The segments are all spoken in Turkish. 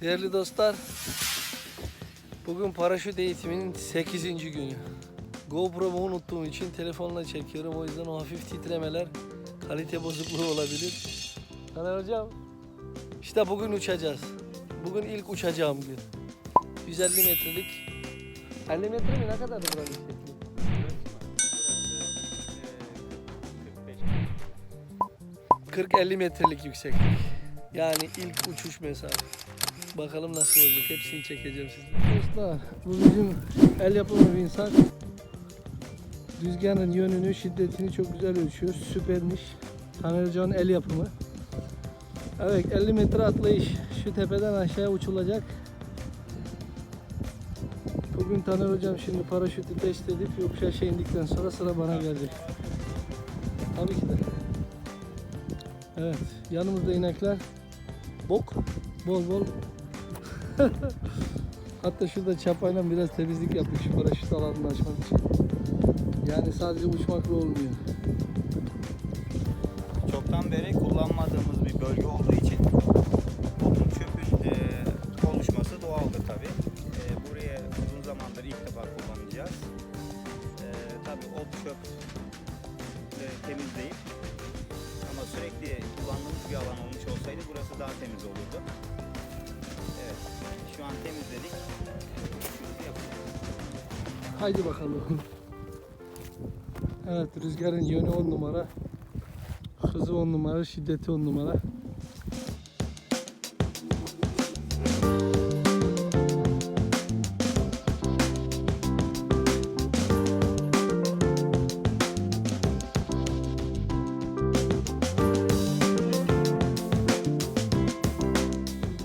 Değerli dostlar, bugün paraşüt eğitiminin 8. günü. GoPro'mu unuttuğum için telefonla çekiyorum. O yüzden o hafif titremeler kalite bozukluğu olabilir. Taner hocam, işte bugün uçacağız. Bugün ilk uçacağım gün. 150 metrelik. 50 metre mi? Ne kadar buranın yüksekliği? 40-50 metrelik yükseklik. Yani ilk uçuş mesafe. Bakalım nasıl olacak. Hepsini çekeceğim sizle. Dostlar bu bizim el yapımı bir insan. Rüzgarın yönünü, şiddetini çok güzel ölçüyor. Süpermiş. Taner Hoca'nın el yapımı. Evet 50 metre atlayış. Şu tepeden aşağıya uçulacak. Bugün Taner Hocam şimdi paraşütü test edip yokuş aşağı indikten sonra sıra bana gelecek. Tabii ki de. Evet, yanımızda inekler. Bok, bol bol. Hatta şurada çapayla biraz temizlik yaptık şu paraşüt alanını açmak için. Yani sadece uçmakla olmuyor. Çoktan beri kullanmadığımız bir bölge olduğu için toplu çöpün e, oluşması doğaldır tabi. buraya uzun zamandır ilk defa kullanacağız. E, tabi ot çöp e, temizleyip ama sürekli kullandığımız bir alan olmuş olsaydı burası daha temiz olurdu. Şu an temizledik. Haydi bakalım. Evet, rüzgarın yönü 10 numara. Hızı 10 numara, şiddeti 10 numara.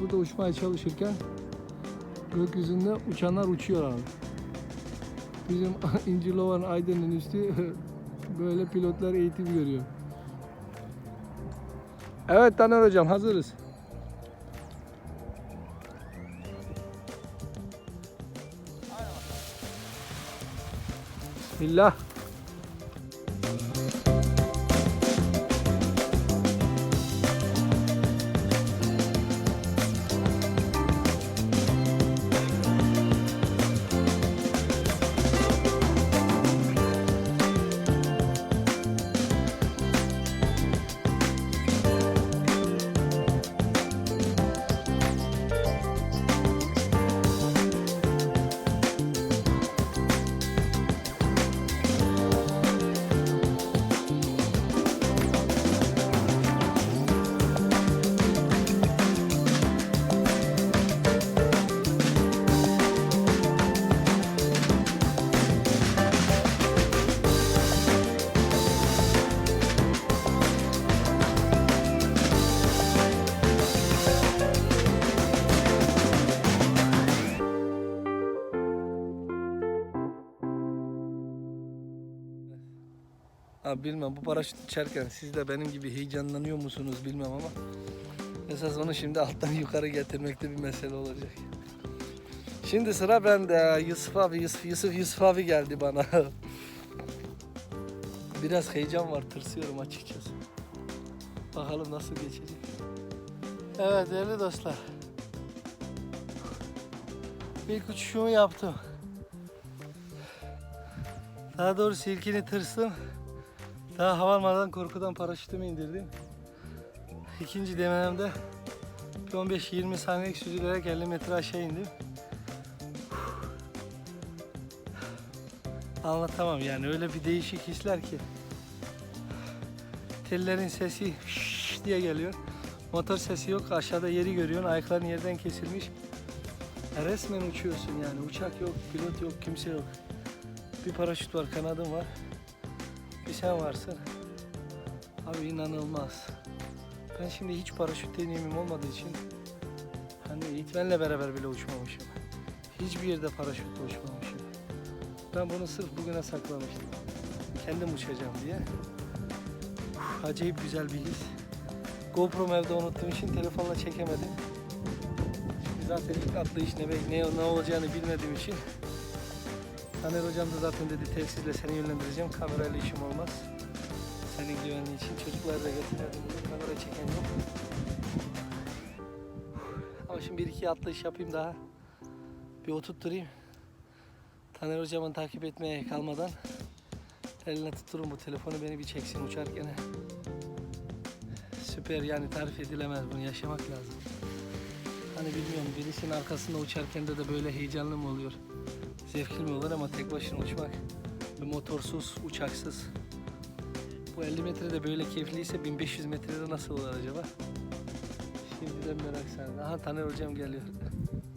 Burada uçmaya çalışırken gökyüzünde uçanlar uçuyor abi. Bizim İncirlova'nın Aydın'ın üstü böyle pilotlar eğitim görüyor. Evet Taner Hocam hazırız. Bismillah. Abi bilmem bu paraşüt uçarken siz de benim gibi heyecanlanıyor musunuz bilmem ama esas onu şimdi alttan yukarı getirmekte bir mesele olacak. Şimdi sıra bende. Yusuf abi, Yusuf, Yusuf, Yusuf abi geldi bana. Biraz heyecan var, tırsıyorum açıkçası. Bakalım nasıl geçecek. Evet değerli dostlar. İlk uçuşumu yaptım. Daha doğrusu ilkini tırstım. Daha hava almadan korkudan paraşütümü indirdim. İkinci denememde bir 15-20 saniyelik süzülerek 50 metre aşağı indim. Anlatamam yani öyle bir değişik hisler ki. Tellerin sesi şşş diye geliyor. Motor sesi yok. Aşağıda yeri görüyorsun. Ayakların yerden kesilmiş. Resmen uçuyorsun yani. Uçak yok, pilot yok, kimse yok. Bir paraşüt var, kanadım var. Bir sen varsın. Abi inanılmaz. Ben şimdi hiç paraşüt deneyimim olmadığı için hani eğitmenle beraber bile uçmamışım. Hiçbir yerde paraşütle uçmamışım. Ben bunu sırf bugüne saklamıştım. Kendim uçacağım diye. Uf, acayip güzel bir his. GoPro'mu evde unuttuğum için telefonla çekemedim. Şimdi zaten ilk atlayış ne, ne, ne olacağını bilmediğim için Taner hocam da zaten dedi telsizle seni yönlendireceğim. Kamerayla işim olmaz. Senin güvenliği için çocukları da getirmedim. dedi. Kamera çeken yok. Ama şimdi bir iki atlayış yapayım daha. Bir oturtturayım. Taner hocamın takip etmeye kalmadan eline tutturun bu telefonu beni bir çeksin uçarken. Süper yani tarif edilemez bunu yaşamak lazım. Hani bilmiyorum birisinin arkasında uçarken de de böyle heyecanlı mı oluyor? Zevkli mi olur ama tek başına uçmak. Bir motorsuz, uçaksız. Bu 50 metrede böyle keyifliyse 1500 metrede nasıl olur acaba? Şimdiden merak sardı. Aha Taner hocam geliyor.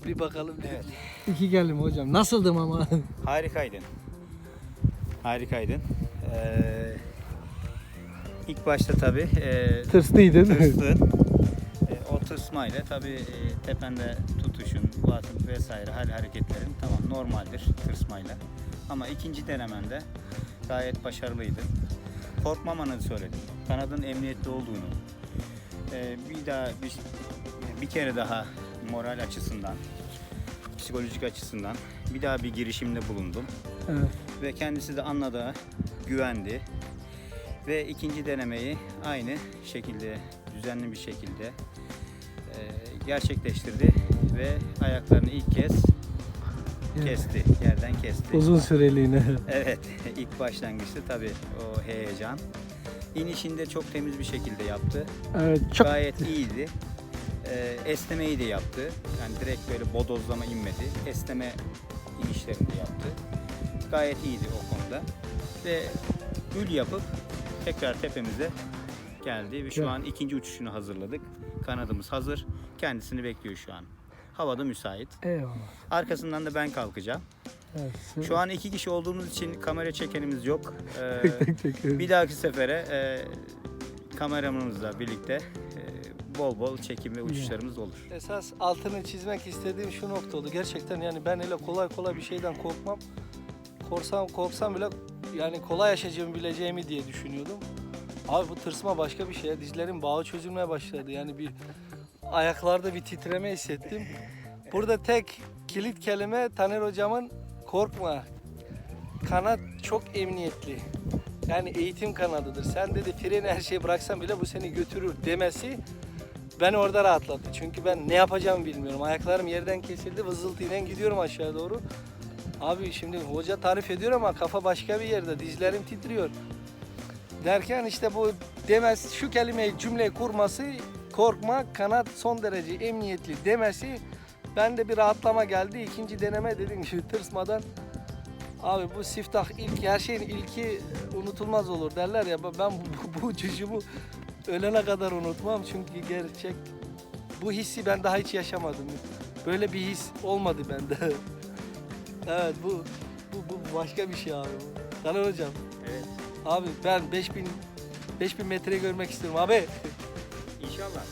Bir bakalım. Evet. İki geldim hocam. Nasıldım ama? Harikaydın. Harikaydın. Ee, ilk başta tabii e, Tırslıydın. tırstın. E, o tırsmayla tabii e, tepende basın vesaire hal hareketlerin tamam normaldir tırsmayla. Ama ikinci denemende gayet başarılıydın. Korkmamanı söyledim. Kanadın emniyetli olduğunu. e, bir daha bir, bir kere daha moral açısından, psikolojik açısından bir daha bir girişimde bulundum evet. ve kendisi de anladı, güvendi ve ikinci denemeyi aynı şekilde düzenli bir şekilde e, gerçekleştirdi ve ayaklarını ilk kez kesti, yerden kesti. Uzun süreliğine. Evet, ilk başlangıçta tabii o heyecan. İnişinde çok temiz bir şekilde yaptı. Evet çok Gayet iyiydi. Ee, esnemeyi de yaptı. Yani direkt böyle bodozlama inmedi. Esneme inişlerini de yaptı. Gayet iyiydi o konuda. Ve gül yapıp tekrar tepemize geldi ve şu an ikinci uçuşunu hazırladık. Kanadımız hazır. Kendisini bekliyor şu an. Havada müsait. Eyvallah. Arkasından da ben kalkacağım. Evet. Şu an iki kişi olduğumuz için kamera çekenimiz yok. Ee, Tek tek tek. bir dahaki sefere e, kameramızla birlikte e, bol bol çekim ve uçuşlarımız olur. Esas altını çizmek istediğim şu nokta oldu. Gerçekten yani ben öyle kolay kolay bir şeyden korkmam. Korksam korksam bile yani kolay yaşayacağımı bileceğimi diye düşünüyordum. Abi bu tırsma başka bir şey. Dizlerin bağı çözülmeye başladı. Yani bir ayaklarda bir titreme hissettim. Burada tek kilit kelime Taner hocamın korkma. Kanat çok emniyetli. Yani eğitim kanadıdır. Sen dedi freni her şeyi bıraksan bile bu seni götürür demesi beni orada rahatlattı. Çünkü ben ne yapacağımı bilmiyorum. Ayaklarım yerden kesildi. Vızıltıyla gidiyorum aşağı doğru. Abi şimdi hoca tarif ediyor ama kafa başka bir yerde. Dizlerim titriyor. Derken işte bu demez şu kelimeyi cümle kurması korkma kanat son derece emniyetli demesi ben de bir rahatlama geldi. İkinci deneme dediğim gibi tırsmadan Abi bu siftah ilk her şeyin ilki unutulmaz olur derler ya ben bu, bu, bu uçuşumu ölene kadar unutmam çünkü gerçek bu hissi ben daha hiç yaşamadım. Böyle bir his olmadı bende. evet bu bu, bu başka bir şey abi. Taner hocam Evet. abi ben 5000 5000 metreyi görmek istiyorum abi. İnşallah.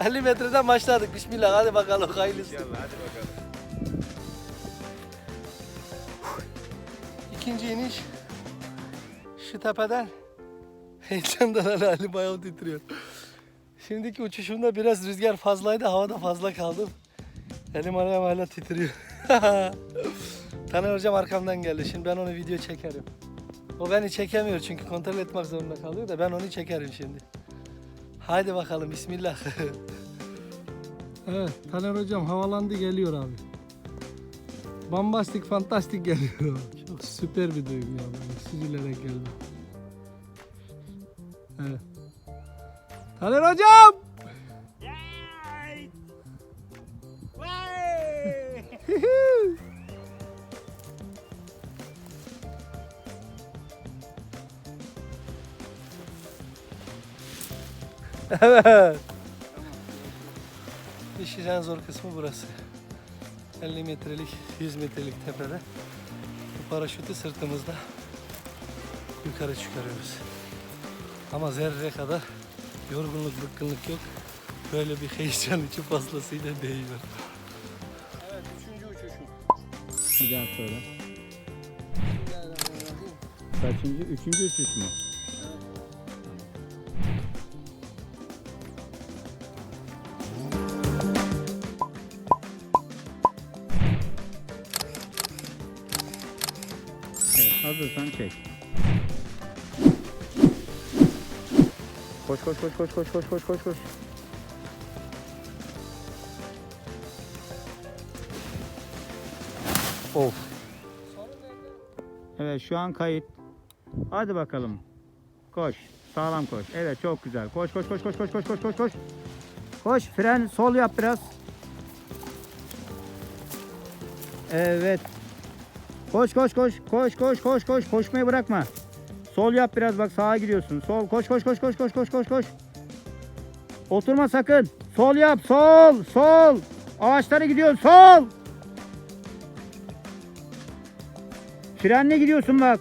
50 metreden başladık. Bismillah hadi bakalım hayırlısı. İnşallah hadi bakalım. İkinci iniş şu tepeden heyecandan hala Ali bayağı titriyor. Şimdiki uçuşumda biraz rüzgar fazlaydı havada fazla kaldım. Elim ayağım hala titriyor. Taner hocam arkamdan geldi. Şimdi ben onu video çekerim. O beni çekemiyor çünkü kontrol etmek zorunda kalıyor da ben onu çekerim şimdi. Haydi bakalım bismillah. evet Taner hocam havalandı geliyor abi. Bambastik, fantastik geliyor. Çok süper bir duygu ya. Böyle süzülerek geldi. Evet. Taner hocam! Evet. İşin en zor kısmı burası. 50 metrelik, 100 metrelik tepede. Bu paraşütü sırtımızda yukarı çıkarıyoruz. Ama zerre kadar yorgunluk, bıkkınlık yok. Böyle bir heyecan içi fazlasıyla değiyor. Evet, üçüncü uçuşum. Bir daha söyle. Kaçıncı? Üçüncü uçuş mu? Çek. Koş koş koş koş koş koş koş koş koş. Of. Evet şu an kayıt. Hadi bakalım. Koş. Sağlam koş. Evet çok güzel. Koş koş koş koş koş koş koş koş koş. Koş fren sol yap biraz. Evet. Koş koş koş koş koş koş koş koşmayı bırakma. Sol yap biraz bak sağa gidiyorsun. Sol koş koş koş koş koş koş koş koş. Oturma sakın. Sol yap sol sol. Ağaçlara gidiyorsun sol. Frenle gidiyorsun bak.